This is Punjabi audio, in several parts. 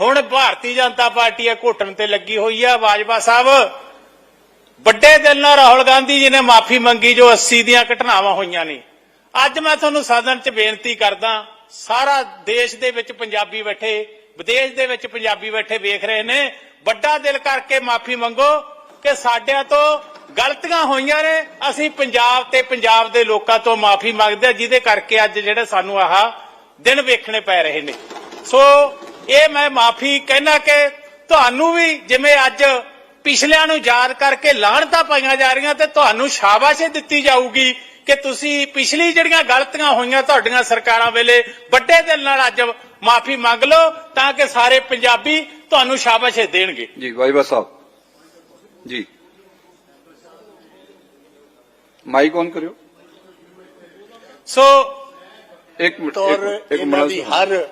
ਹੁਣ ਭਾਰਤੀ ਜਨਤਾ ਪਾਰਟੀ ਇਹ ਘੋਟਣ ਤੇ ਲੱਗੀ ਹੋਈ ਆ, ਬਾਜਵਾ ਸਾਹਿਬ। ਵੱਡੇ ਦਿਲ ਨਾਲ ਰਾਹੁਲ ਗਾਂਧੀ ਜੀ ਨੇ ਮਾਫੀ ਮੰਗੀ ਜੋ 80 ਦੀਆਂ ਘਟਨਾਵਾਂ ਹੋਈਆਂ ਨੇ। ਅੱਜ ਮੈਂ ਤੁਹਾਨੂੰ ਸਦਨ 'ਚ ਬੇਨਤੀ ਕਰਦਾ, ਸਾਰਾ ਦੇਸ਼ ਦੇ ਵਿੱਚ ਪੰਜਾਬੀ ਬੈਠੇ, ਵਿਦੇਸ਼ ਦੇ ਵਿੱਚ ਪੰਜਾਬੀ ਬੈਠੇ ਵੇਖ ਰਹੇ ਨੇ। ਵੱਡਾ ਦਿਲ ਕਰਕੇ ਮਾਫੀ ਮੰਗੋ ਕਿ ਸਾਡਿਆਂ ਤੋਂ ਗਲਤੀਆਂ ਹੋਈਆਂ ਨੇ। ਅਸੀਂ ਪੰਜਾਬ ਤੇ ਪੰਜਾਬ ਦੇ ਲੋਕਾਂ ਤੋਂ ਮਾਫੀ ਮੰਗਦੇ ਹਾਂ ਜਿਹਦੇ ਕਰਕੇ ਅੱਜ ਜਿਹੜੇ ਸਾਨੂੰ ਆਹ ਦਿਨ ਵੇਖਣੇ ਪੈ ਰਹੇ ਨੇ। ਸੋ ਇਹ ਮੈਂ ਮਾਫੀ ਕਹਿਣਾ ਕਿ ਤੁਹਾਨੂੰ ਵੀ ਜਿਵੇਂ ਅੱਜ ਪਿਛਲਿਆਂ ਨੂੰ ਯਾਦ ਕਰਕੇ ਲਾਹਣਤਾਂ ਪਾਈਆਂ ਜਾ ਰਹੀਆਂ ਤੇ ਤੁਹਾਨੂੰ ਸ਼ਾਬਾਸ਼ ਦਿੱਤੀ ਜਾਊਗੀ ਕਿ ਤੁਸੀਂ ਪਿਛਲੀ ਜਿਹੜੀਆਂ ਗਲਤੀਆਂ ਹੋਈਆਂ ਤੁਹਾਡੀਆਂ ਸਰਕਾਰਾਂ ਵੇਲੇ ਵੱਡੇ ਦਿਲ ਨਾਲ ਅੱਜ ਮਾਫੀ ਮੰਗ ਲਓ ਤਾਂ ਕਿ ਸਾਰੇ ਪੰਜਾਬੀ ਤੁਹਾਨੂੰ ਸ਼ਾਬਾਸ਼ ਦੇਣਗੇ। ਜੀ ਵਾਈਵਾ ਸਾਹਿਬ। ਜੀ। ਮਾਈਕ ਔਨ ਕਰਿਓ। ਸੋ ਇੱਕ ਮਿੰਟ ਇੱਕ- ਮਿੰਟ ਦੀ ਹਰ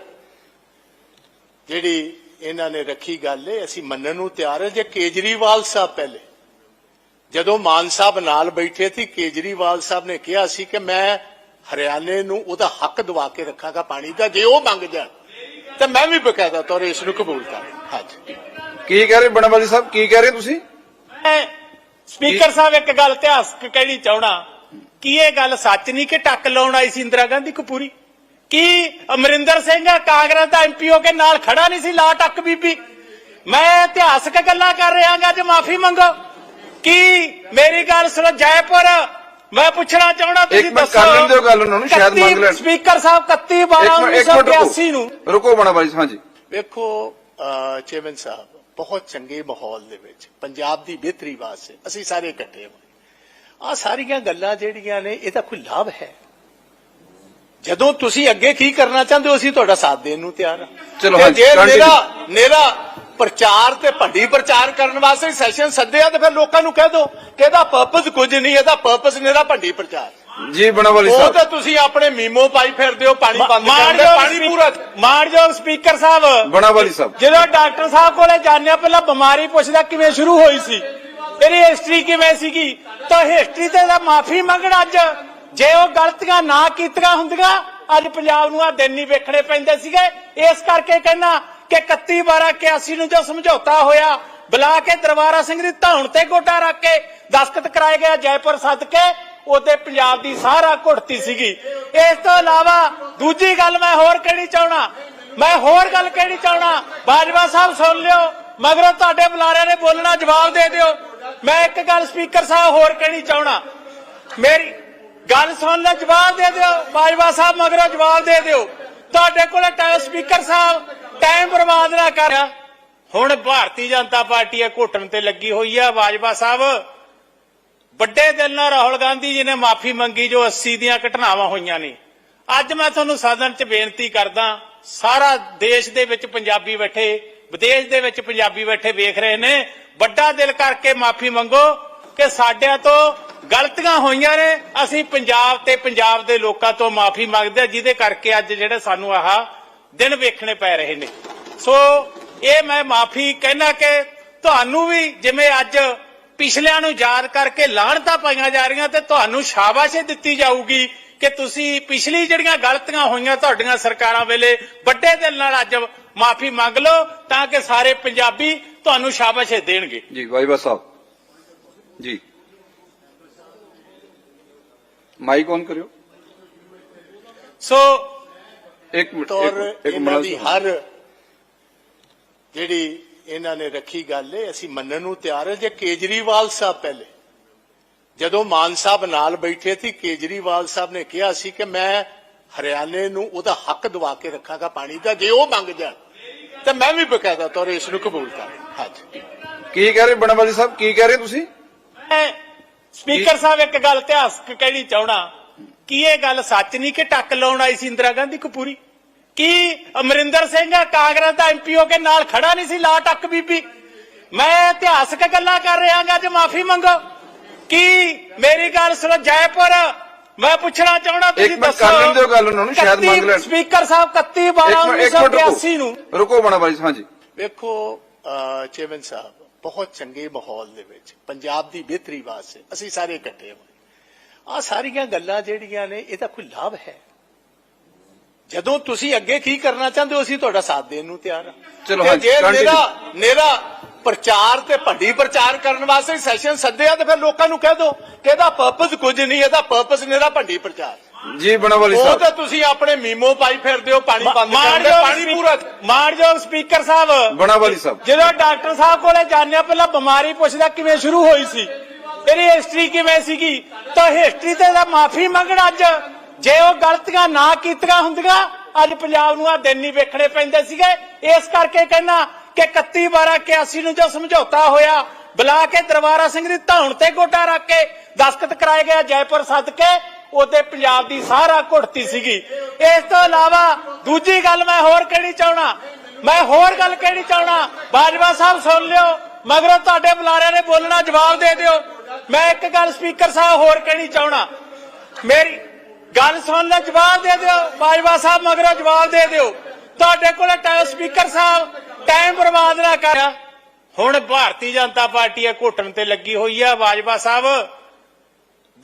ਜਿਹੜੀ ਇਹਨਾਂ ਨੇ ਰੱਖੀ ਗੱਲ ਏ ਅਸੀਂ ਮੰਨਣ ਨੂੰ ਤਿਆਰ ਹਾਂ ਜੇ ਕੇਜਰੀਵਾਲ ਸਾਹਿਬ ਪਹਿਲੇ। ਜਦੋਂ ਮਾਨ ਸਾਹਿਬ ਨਾਲ ਬੈਠੇ ਸੀ ਕੇਜਰੀਵਾਲ ਸਾਹਿਬ ਨੇ ਕਿਹਾ ਸੀ ਕਿ ਮੈਂ ਹਰਿਆਣੇ ਨੂੰ ਉਹਦਾ ਹੱਕ ਦਵਾ ਕੇ ਰੱਖਾਂਗਾ ਪਾਣੀ ਦਾ ਜੇ ਉਹ ਮੰਗ ਜਾਣ ਤਾਂ ਮੈਂ ਵੀ ਬਕਾਇਦਾ ਤੌਰ ਇਸ ਨੂੰ ਕਬੂਲ ਕਰਾਂ। ਹਾਂਜੀ। ਕੀ ਕਹਿ ਰਹੇ ਬਣਵਾਲੀ ਸਾਹਿਬ? ਕੀ ਕਹਿ ਰਹੇ ਤੁਸੀਂ? ਮੈਂ ਸਪੀਕਰ ਸਾਹਿਬ ਇੱਕ ਗੱਲ ਇਤਿਹਾਸਕ ਕਹਿਣੀ ਚਾਹਣਾ ਕੀ ਇਹ ਗੱਲ ਸੱਚ ਨਹੀਂ ਕਿ ਟੱਕ ਲਾਉਣ ਆਈ ਸੀ ਇੰਦਰਾ ਗਾਂਧੀ ਕਪੂਰੀ? ਕੀ ਅਮਰਿੰਦਰ ਸਿੰਘ ਕਾਂਗਰਸ ਦਾ ਐਮਪੀ ਹੋ ਕੇ ਨਾਲ ਖੜਾ ਨਹੀਂ ਸੀ ਲਾ ਟੱਕ ਬੀਬੀ। ਮੈਂ ਇਤਿਹਾਸਕ ਗੱਲਾਂ ਕਰ ਰਿਹਾ ਹਾਂ ਅੱਜ ਮਾਫੀ ਮੰਗੋ। ਕੀ ਮੇਰੀ ਗੱਲ ਸੁਣੋ ਜੈਪੁਰ ਮੈਂ ਪੁੱਛਣਾ ਚਾਹਣਾ ਤੁਸੀਂ ਇੱਕ ਮਿੰਟ ਕਰ ਲੈਣ ਦਿਓ ਗੱਲ ਉਹਨਾਂ ਨੂੰ, ਸ਼ਾਇਦ ਮੰਗ ਲੈਣ। ਸਪੀਕਰ ਸਾਹਿਬ 31 12 ਇੱਕ ਮਿੰਟ ਇੱਕ ਮਿੰਟ 1982 ਨੂੰ। ਰੁਕੋ ਰੁਕੋ ਬਣਵਾਲੀ ਹਾਂਜੀ। ਵੇਖੋ ਚੇਅਰਮੈਨ ਸਾਹਿਬ ਬਹੁਤ ਚੰਗੇ ਮਾਹੌਲ ਦੇ ਵਿੱਚ ਪੰਜਾਬ ਦੀ ਬਿਹਤਰੀ ਵਾਸਤੇ ਅਸੀਂ ਸਾਰੇ ਇਕੱਠੇ ਹੋਏ। ਆ ਸਾਰੀਆਂ ਗੱਲਾਂ ਜਿਹੜੀਆਂ ਨੇ ਇਹਦਾ ਕੋਈ ਲਾਭ ਹੈ? ਜਦੋਂ ਤੁਸੀਂ ਅੱਗੇ ਕੀ ਕਰਨਾ ਚਾਹੁੰਦੇ ਹੋ ਅਸੀਂ ਤੁਹਾਡਾ ਸਾਥ ਦੇਣ ਨੂੰ ਤਿਆਰ ਹਾਂ ਚਲੋ ਤੇ ਜੇ। ਮੇਰਾ ਮੇਰਾ ਪ੍ਰਚਾਰ ਤੇ ਭੰਡੀ ਪ੍ਰਚਾਰ ਕਰਨ ਵਾਸਤੇ ਸੈਸ਼ਨ ਸੱਦਿਆ ਤੇ ਫਿਰ ਲੋਕਾਂ ਨੂੰ ਕਹਿ ਦਿਓ ਕਿ ਇਹਦਾ ਪਰਪਸ ਕੁਝ ਨਹੀਂ ਇਹਦਾ ਪਰਪਸ ਮੇਰਾ ਭੰਡੀ ਪ੍ਰਚਾਰ। ਜੀ ਬਣਵਾਲੀ ਉਹ ਸਾਹਿਬ। ਤਾਂ ਤੁਸੀਂ ਆਪਣੇ ਮੀਮੋ ਪਾਈ ਫਿਰਦੇ ਹੋ ਪਾਣੀ ਬੰਦ ਕਰਦੇ ਪਾਣੀ ਪੂਰਾ ਮਾਰਜੋਗ ਸਪੀਕਰ ਸਾਹਿਬ ਬਣਵਾਲੀ ਸਾਹਿਬ। ਜਦੋਂ ਡਾਕਟਰ ਸਾਹਿਬ ਕੋਲੇ ਜਾਂਦੇ ਆ ਪਹਿਲਾਂ ਬਿਮਾਰੀ ਪੁੱਛਦਾ ਕਿਵੇਂ ਸ਼ੁਰੂ ਹੋਈ ਸੀ ਤੇਰੀ ਹਿਸਟਰੀ ਕਿਵੇਂ ਸੀਗੀ? ਤਾਂ ਹਿਸਟਰੀ ਤੇ ਦਾ ਮਾਫੀ ਮੰਗਣ ਅੱਜ। ਜੇ ਉਹ ਗਲਤੀਆਂ ਨਾ ਕੀਤੀਆਂ ਹੁੰਦੀਆਂ, ਅੱਜ ਪੰਜਾਬ ਨੂੰ ਆ ਦਿਨ ਨਹੀਂ ਵੇਖਣੇ ਪੈਂਦੇ ਸੀਗੇ। ਇਸ ਕਰਕੇ ਕਹਿੰਦਾ ਕਿ 31 12 81 ਨੂੰ ਜੋ ਸਮਝੌਤਾ ਹੋਇਆ, ਬੁਲਾ ਕੇ ਦਰਬਾਰਾ ਸਿੰਘ ਦੀ ਧੌਣ ਤੇ ਗੋਡਾ ਰੱਖ ਕੇ ਦਸਖਤ ਕਰਾਏ ਗਿਆ ਜੈਪੁਰ ਸੱਦ ਉਹਦੇ ਪੰਜਾਬ ਦੀ ਸਾਰਾ ਘੁੱਟਤੀ ਸੀਗੀ। ਇਸ ਤੋਂ ਇਲਾਵਾ ਦੂਜੀ ਗੱਲ ਮੈਂ ਹੋਰ ਕਹਿਣੀ ਚਾਹਣਾ ਮੈਂ ਹੋਰ ਗੱਲ ਕਹਿਣੀ ਚਾਹਣਾ ਬਾਜਵਾ ਸਾਹਿਬ ਸੁਣ ਲਿਓ, ਮਗਰੋਂ ਤੁਹਾਡੇ ਬੁਲਾਰਿਆਂ ਨੇ ਬੋਲਣਾ ਜਵਾਬ ਦੇ ਦਿਓ। ਮੈਂ ਇੱਕ ਗੱਲ ਸਪੀਕਰ ਸਾਹਿਬ ਹੋਰ ਕਹਿਣੀ ਚਾਹਣਾ ਮੇਰੀ ਗੱਲ ਸੁਣ ਲੈ ਜਵਾਬ ਦੇ ਦਿਓ, ਬਾਜਵਾ ਸਾਹਿਬ ਮਗਰੋਂ ਜਵਾਬ ਦੇ ਦਿਓ। ਤੁਹਾਡੇ ਕੋਲ ਟਾਈਮ ਸਪੀਕਰ ਸਾਹਿਬ, ਟਾਈਮ ਬਰਬਾਦ ਨਾ ਕਰ। ਹੁਣ ਭਾਰਤੀ ਜਨਤਾ ਪਾਰਟੀ ਆ ਘੁੱਟਣ ਤੇ ਲੱਗੀ ਹੋਈ ਆ, ਬਾਜਵਾ ਸਾਹਿਬ। ਵੱਡੇ ਦਿਲ ਨਾਲ ਰਾਹੁਲ ਗਾਂਧੀ ਜੀ ਨੇ ਮਾਫੀ ਮੰਗੀ ਜੋ 80 ਦੀਆਂ ਘਟਨਾਵਾਂ ਹੋਈਆਂ ਨੇ। ਅੱਜ ਮੈਂ ਤੁਹਾਨੂੰ ਸਦਨ 'ਚ ਬੇਨਤੀ ਕਰਦਾ, ਸਾਰਾ ਦੇਸ਼ ਦੇ ਵਿੱਚ ਪੰਜਾਬੀ ਬੈਠੇ, ਵਿਦੇਸ਼ ਦੇ ਵਿੱਚ ਪੰਜਾਬੀ ਬੈਠੇ ਵੇਖ ਰਹੇ ਨੇ। ਵੱਡਾ ਦਿਲ ਕਰਕੇ ਮਾਫੀ ਮੰਗੋ ਕਿ ਸਾਡਿਆਂ ਤੋਂ ਗਲਤੀਆਂ ਹੋਈਆਂ ਨੇ, ਅਸੀਂ ਪੰਜਾਬ ਤੇ ਪੰਜਾਬ ਦੇ ਲੋਕਾਂ ਤੋਂ ਮਾਫੀ ਮੰਗਦੇ ਹਾਂ, ਜਿਹਦੇ ਕਰਕੇ ਅੱਜ ਜਿਹੜੇ ਸਾਨੂੰ ਆਹ ਦਿਨ ਵੇਖਣੇ ਪੈ ਰਹੇ ਨੇ। ਸੋ ਇਹ ਮੈਂ ਮਾਫੀ ਕਹਿਣਾ ਕਿ ਤੁਹਾਨੂੰ ਵੀ ਜਿਵੇਂ ਅੱਜ ਪਿਛਲਿਆਂ ਨੂੰ ਯਾਦ ਕਰਕੇ ਲਾਹਣਤਾ ਪਾਈਆਂ ਜਾ ਰਹੀਆਂ ਤੇ ਤੁਹਾਨੂੰ ਸ਼ਾਬਾਸ਼ ਦਿੱਤੀ ਜਾਊਗੀ ਕਿ ਤੁਸੀਂ ਪਿਛਲੀ ਜਿਹੜੀਆਂ ਗਲਤੀਆਂ ਹੋਈਆਂ ਤੁਹਾਡੀਆਂ ਸਰਕਾਰਾਂ ਵੇਲੇ, ਵੱਡੇ ਦਿਲ ਨਾਲ ਅੱਜ ਮਾਫੀ ਮੰਗ ਲਓ ਤਾਂ ਕਿ ਸਾਰੇ ਪੰਜਾਬੀ ਤੁਹਾਨੂੰ ਸ਼ਾਬਾਸ਼ ਦੇਣਗੇ। ਜੀ ਵਾਈਵਾ ਸਾਹਿਬ। ਜੀ। ਮਾਈਕ ਔਨ ਕਰਿਓ। ਸੋ ਇੱਕ ਮਿੰਟ ਇੱਕ- ਮਿੰਟ ਦੀ ਹਰ ਜਿਹੜੀ ਇਹਨਾਂ ਨੇ ਰੱਖੀ ਗੱਲ ਏ ਅਸੀਂ ਮੰਨਣ ਨੂੰ ਤਿਆਰ ਹਾਂ ਜੇ ਕੇਜਰੀਵਾਲ ਸਾਹਿਬ ਪਹਿਲੇ। ਜਦੋਂ ਮਾਨ ਸਾਹਿਬ ਨਾਲ ਬੈਠੇ ਸੀ ਕੇਜਰੀਵਾਲ ਸਾਹਿਬ ਨੇ ਕਿਹਾ ਸੀ ਕਿ ਮੈਂ ਹਰਿਆਣੇ ਨੂੰ ਉਹਦਾ ਹੱਕ ਦਵਾ ਕੇ ਰੱਖਾਂਗਾ ਪਾਣੀ ਦਾ ਜੇ ਉਹ ਮੰਗ ਜਾਣ ਤਾਂ ਮੈਂ ਵੀ ਬਕਾਇਦਾ ਤੌਰ ਇਸ ਨੂੰ ਕਬੂਲ ਕਰਾਂ ਹਾਂਜੀ। ਕੀ ਕਹਿ ਰਹੇ ਬਣਵਾਲੀ ਸਾਹਿਬ? ਕੀ ਕਹਿ ਰਹੇ ਤੁਸੀਂ? ਮੈਂ ਸਪੀਕਰ ਸਾਹਿਬ ਇੱਕ ਗੱਲ ਇਤਿਹਾਸਕ ਕਹਿਣੀ ਚਾਹਣਾ ਕੀ ਇਹ ਗੱਲ ਸੱਚ ਨਹੀਂ ਕਿ ਟੱਕ ਲਾਉਣ ਆਈ ਸੀ ਇੰਦਰਾ ਗਾਂਧੀ ਕਪੂਰੀ? ਕੀ ਅਮਰਿੰਦਰ ਸਿੰਘ ਕਾਂਗਰਸ ਦਾ ਐਮਪੀ ਹੋ ਕੇ ਨਾਲ ਖੜਾ ਨਹੀਂ ਸੀ? ਲਾ ਟੱਕ ਬੀਬੀ। ਮੈਂ ਇਤਿਹਾਸਕ ਗੱਲਾਂ ਕਰ ਰਿਹਾ ਹਾਂ ਅੱਜ ਮਾਫੀ ਮੰਗੋ। ਕੀ ਮੇਰੀ ਗੱਲ ਸੁਣੋ ਜੈਪੁਰ? ਮੈਂ ਪੁੱਛਣਾ ਚਾਹਣਾ ਤੁਸੀਂ ਇੱਕ ਮਿੰਟ ਕਰ ਲੈਣ ਦਿਓ ਗੱਲ ਉਹਨਾਂ ਨੂੰ, ਸ਼ਾਇਦ ਮੰਗ ਲੈਣ। ਸਪੀਕਰ ਸਾਹਿਬ 31 12 ਇੱਕ ਮਿੰਟ ਇੱਕ ਮਿੰਟ 1982 ਨੂੰ। ਰੁਕੋ ਬਣਵਾਲੀ ਸਾਹਿਬ ਹਾਂਜੀ। ਵੇਖੋ ਚੇਅਰਮੈਨ ਸਾਹਿਬ ਬਹੁਤ ਚੰਗੇ ਮਾਹੌਲ ਦੇ ਵਿੱਚ ਪੰਜਾਬ ਦੀ ਬਿਹਤਰੀ ਵਾਸਤੇ ਅਸੀਂ ਸਾਰੇ ਇਕੱਠੇ ਹੋਏ ਆ ਸਾਰੀਆਂ ਗੱਲਾਂ ਜਿਹੜੀਆਂ ਨੇ ਇਹਦਾ ਕੋਈ ਲਾਭ ਹੈ? ਜਦੋਂ ਤੁਸੀਂ ਅੱਗੇ ਕੀ ਕਰਨਾ ਚਾਹੁੰਦੇ ਹੋ ਅਸੀਂ ਤੁਹਾਡਾ ਸਾਥ ਦੇਣ ਨੂੰ ਤਿਆਰ ਹਾਂ। ਚਲੋ ਜੇ। ਮੇਰਾ ਮੇਰਾ ਪ੍ਰਚਾਰ ਤੇ ਭੰਡੀ ਪ੍ਰਚਾਰ ਕਰਨ ਵਾਸਤੇ ਸੈਸ਼ਨ ਸੱਦਿਆ ਤੇ ਫਿਰ ਲੋਕਾਂ ਨੂੰ ਕਹਿ ਦਿਓ ਕਿ ਇਹਦਾ ਪਰਪਸ ਕੁਝ ਨਹੀਂ ਇਹਦਾ ਪਰਪਸ ਮੇਰਾ ਭੰਡੀ ਪ੍ਰਚਾਰ। ਜੀ ਬਣਾਵਾਲੀ ਉਹ ਸਾਹਿਬ ਤਾਂ ਤੁਸੀਂ ਆਪਣੇ ਮੀਮੋ ਪਾਈ ਫਿਰਦੇ ਹੋ ਪਾਣੀ ਬੰਦ ਕਰਦੇ ਪਾਣੀ ਪੂਰਾ ਮਾਨਯੋਗ ਸਪੀਕਰ ਸਾਹਿਬ। ਬਣਾਵਾਲੀ ਸਾਹਿਬ ਜਦੋਂ ਡਾਕਟਰ ਸਾਹਿਬ ਕੋਲੇ ਜਾਂਦੇ ਹਾਂ, ਪਹਿਲਾਂ ਬਿਮਾਰੀ ਪੁੱਛਦਾ ਕਿਵੇਂ ਸ਼ੁਰੂ ਹੋਈ ਸੀ ਇਹਦੀ ਹਿਸਟਰੀ ਕਿਵੇਂ ਸੀਗੀ? ਤਾਂ ਹਿਸਟਰੀ ਤੇ ਦਾ ਮਾਫੀ ਮੰਗਣ ਅੱਜ। ਜੇ ਉਹ ਗਲਤੀਆਂ ਨਾ ਕੀਤੀਆਂ ਹੁੰਦੀਆਂ ਅੱਜ ਪੰਜਾਬ ਨੂੰ ਆ ਦਿਨ ਨਹੀਂ ਵੇਖਣੇ ਪੈਂਦੇ ਸੀਗੇ। ਇਸ ਕਰਕੇ ਕਹਿਣਾ ਕਿ 31 12 81 ਨੂੰ ਜੋ ਸਮਝੌਤਾ ਹੋਇਆ ਬੁਲਾ ਕੇ ਦਰਬਾਰਾ ਸਿੰਘ ਦੀ ਧੌਣ ਤੇ ਗੋਡਾ ਰੱਖ ਕੇ ਦਸਖਤ ਕਰਾਏ ਗਿਆ ਜੈਪੁਰ ਸੱਦ ਕੇ ਉਹਦੇ ਪੰਜਾਬ ਦੀ ਸਾਰਾ ਘੁੱਟਤੀ ਸੀਗੀ। ਇਸ ਤੋਂ ਇਲਾਵਾ ਦੂਜੀ ਗੱਲ ਮੈਂ ਹੋਰ ਕਹਿਣੀ ਚਾਹਣਾ? ਮੈਂ ਹੋਰ ਗੱਲ ਕਹਿਣੀ ਚਾਹਣਾ? ਬਾਜਵਾ ਸਾਹਿਬ ਸੁਣ ਲਿਓ, ਮਗਰੋਂ ਤੁਹਾਡੇ ਬੁਲਾਰਿਆਂ ਨੇ ਬੋਲਣਾ ਜਵਾਬ ਦੇ ਦਿਓ। ਮੈਂ ਇੱਕ ਗੱਲ ਸਪੀਕਰ ਸਾਹਿਬ ਹੋਰ ਕਹਿਣੀ ਚਾਹਣਾ? ਮੇਰੀ ਗੱਲ ਸੁਣ ਲੈ, ਜਵਾਬ ਦੇ ਦਿਓ। ਬਾਜਵਾ ਸਾਹਿਬ ਮਗਰੋਂ ਜਵਾਬ ਦੇ ਦਿਓ। ਤੁਹਾਡੇ ਕੋਲ ਟਾਈਮ ਸਪੀਕਰ ਸਾਹਿਬ, ਟਾਈਮ ਬਰਬਾਦ ਨਾ ਕਰਿਆ ਹੁਣ ਭਾਰਤੀ ਜਨਤਾ ਪਾਰਟੀ ਇਹ ਘੁੱਟਣ ਤੇ ਲੱਗੀ ਹੋਈ ਆ ਬਾਜਵਾ ਸਾਹਿਬ।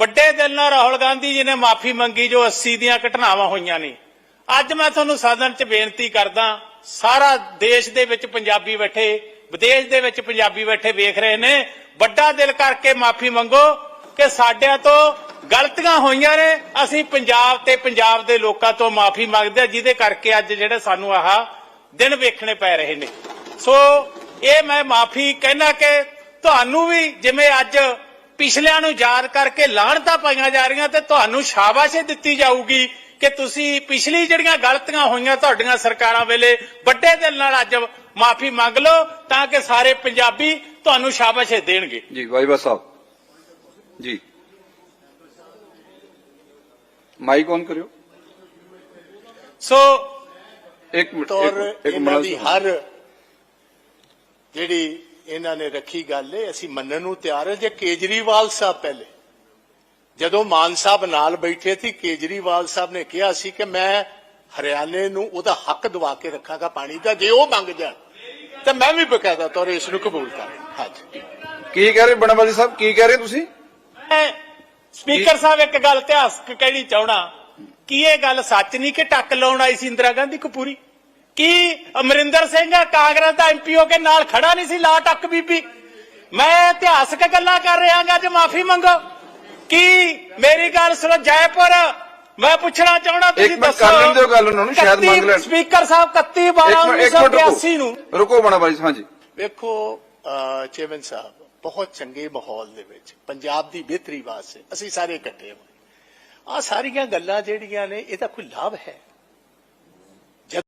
ਵੱਡੇ ਦਿਲ ਨਾਲ ਰਾਹੁਲ ਗਾਂਧੀ ਜੀ ਨੇ ਮਾਫੀ ਮੰਗੀ ਜੋ 80 ਦੀਆਂ ਘਟਨਾਵਾਂ ਹੋਈਆਂ ਨੇ। ਅੱਜ ਮੈਂ ਤੁਹਾਨੂੰ ਸਦਨ 'ਚ ਬੇਨਤੀ ਕਰਦਾ, ਸਾਰਾ ਦੇਸ਼ ਦੇ ਵਿੱਚ ਪੰਜਾਬੀ ਬੈਠੇ, ਵਿਦੇਸ਼ ਦੇ ਵਿੱਚ ਪੰਜਾਬੀ ਬੈਠੇ ਵੇਖ ਰਹੇ ਨੇ। ਵੱਡਾ ਦਿਲ ਕਰਕੇ ਮਾਫੀ ਮੰਗੋ ਕਿ ਸਾਡਿਆਂ ਤੋਂ ਗਲਤੀਆਂ ਹੋਈਆਂ ਨੇ। ਅਸੀਂ ਪੰਜਾਬ ਤੇ ਪੰਜਾਬ ਦੇ ਲੋਕਾਂ ਤੋਂ ਮਾਫੀ ਮੰਗਦੇ ਹਾਂ, ਜਿਹਦੇ ਕਰਕੇ ਅੱਜ ਜਿਹੜੇ ਸਾਨੂੰ ਆਹ ਦਿਨ ਵੇਖਣੇ ਪੈ ਰਹੇ ਨੇ। ਸੋ ਇਹ ਮੈਂ ਮਾਫੀ ਕਹਿਣਾ ਕਿ ਤੁਹਾਨੂੰ ਵੀ ਜਿਵੇਂ ਅੱਜ ਪਿਛਲਿਆਂ ਨੂੰ ਯਾਦ ਕਰਕੇ ਲਾਹਣਤਾਂ ਪਾਈਆਂ ਜਾ ਰਹੀਆਂ ਤੇ ਤੁਹਾਨੂੰ ਸ਼ਾਬਾਸ਼ ਦਿੱਤੀ ਜਾਊਗੀ ਕਿ ਤੁਸੀਂ ਪਿਛਲੀ ਜਿਹੜੀਆਂ ਗਲਤੀਆਂ ਹੋਈਆਂ ਤੁਹਾਡੀਆਂ ਸਰਕਾਰਾਂ ਵੇਲੇ ਵੱਡੇ ਦਿਲ ਨਾਲ ਅੱਜ ਮਾਫੀ ਮੰਗ ਲਓ ਤਾਂ ਕਿ ਸਾਰੇ ਪੰਜਾਬੀ ਤੁਹਾਨੂੰ ਸ਼ਾਬਾਸ਼ ਦੇਣਗੇ। ਜੀ ਵਾਈਵਾ ਸਾਹਿਬ। ਜੀ। ਮਾਈਕ ਔਨ ਕਰਿਓ। ਸੋ ਇੱਕ ਮਿੰਟ ਇੱਕ- ਮਿੰਟ ਦੀ ਹਰ ਜਿਹੜੀ ਇਹਨਾਂ ਨੇ ਰੱਖੀ ਗੱਲ ਏ ਅਸੀਂ ਮੰਨਣ ਨੂੰ ਤਿਆਰ ਹਾਂ ਜੇ ਕੇਜਰੀਵਾਲ ਸਾਹਿਬ ਪਹਿਲੇ। ਜਦੋਂ ਮਾਨ ਸਾਹਿਬ ਨਾਲ ਬੈਠੇ ਸੀ ਕੇਜਰੀਵਾਲ ਸਾਹਿਬ ਨੇ ਕਿਹਾ ਸੀ ਕਿ ਮੈਂ ਹਰਿਆਣੇ ਨੂੰ ਉਹਦਾ ਹੱਕ ਦਵਾ ਕੇ ਰੱਖਾਂਗਾ ਪਾਣੀ ਦਾ ਜੇ ਉਹ ਮੰਗ ਜਾਣ ਤੇ ਮੈਂ ਵੀ ਬਕਾਇਦਾ ਤੌਰ ਇਸ ਨੂੰ ਕਬੂਲ ਕਰਾਂਗਾ ਹਾਂਜੀ। ਕੀ ਕਹਿ ਰਹੇ ਬਣਾਵਾਲੀ ਸਾਹਿਬ? ਕੀ ਕਹਿ ਰਹੇ ਤੁਸੀਂ? ਮੈਂ ਸਪੀਕਰ ਸਾਹਿਬ ਇੱਕ ਗੱਲ ਇਤਿਹਾਸਕ ਕਹਿਣੀ ਚਾਹਣਾ ਕੀ ਇਹ ਗੱਲ ਸੱਚ ਨਹੀਂ ਕਿ ਟੱਕ ਲਾਉਣ ਆਈ ਸੀ ਇੰਦਰਾ ਗਾਂਧੀ ਕਪੂਰੀ? ਕੀ ਅਮਰਿੰਦਰ ਸਿੰਘ ਕਾਂਗਰਸ ਦਾ ਐਮਪੀ ਹੋ ਕੇ ਨਾਲ ਖੜਾ ਨਹੀਂ ਸੀ ਲਾ ਟੱਕ ਬੀਬੀ। ਮੈਂ ਇਤਿਹਾਸਕ ਗੱਲਾਂ ਕਰ ਰਿਹਾ ਹਾਂ ਅੱਜ ਮਾਫੀ ਮੰਗੋ। ਕੀ ਮੇਰੀ ਗੱਲ ਸੁਣੋ ਜੈਪੁਰ ਮੈਂ ਪੁੱਛਣਾ ਚਾਹਣਾ ਤੁਸੀਂ ਇੱਕ ਮਿੰਟ ਕਰ ਲੈਣ ਦਿਓ ਗੱਲ ਉਹਨਾਂ ਨੂੰ, ਸ਼ਾਇਦ ਮੰਗ ਲੈਣ। ਸਪੀਕਰ ਸਾਹਿਬ 31 12 ਇੱਕ ਮਿੰਟ ਇੱਕ ਮਿੰਟ 1982 ਨੂੰ। ਰੁਕੋ ਰੁਕੋ ਬਣਾਵਾਲੀ ਹਾਂਜੀ। ਵੇਖੋ ਚੇਅਰਮੈਨ ਸਾਹਿਬ ਬਹੁਤ ਚੰਗੇ ਮਾਹੌਲ ਦੇ ਵਿੱਚ ਪੰਜਾਬ ਦੀ ਬਿਹਤਰੀ ਵਾਸਤੇ ਅਸੀਂ ਸਾਰੇ ਇਕੱਠੇ ਹੋਏ। ਆ ਸਾਰੀਆਂ ਗੱਲਾਂ ਜਿਹੜੀਆਂ ਨੇ ਇਹਦਾ ਕੋਈ ਲਾਭ ਹੈ?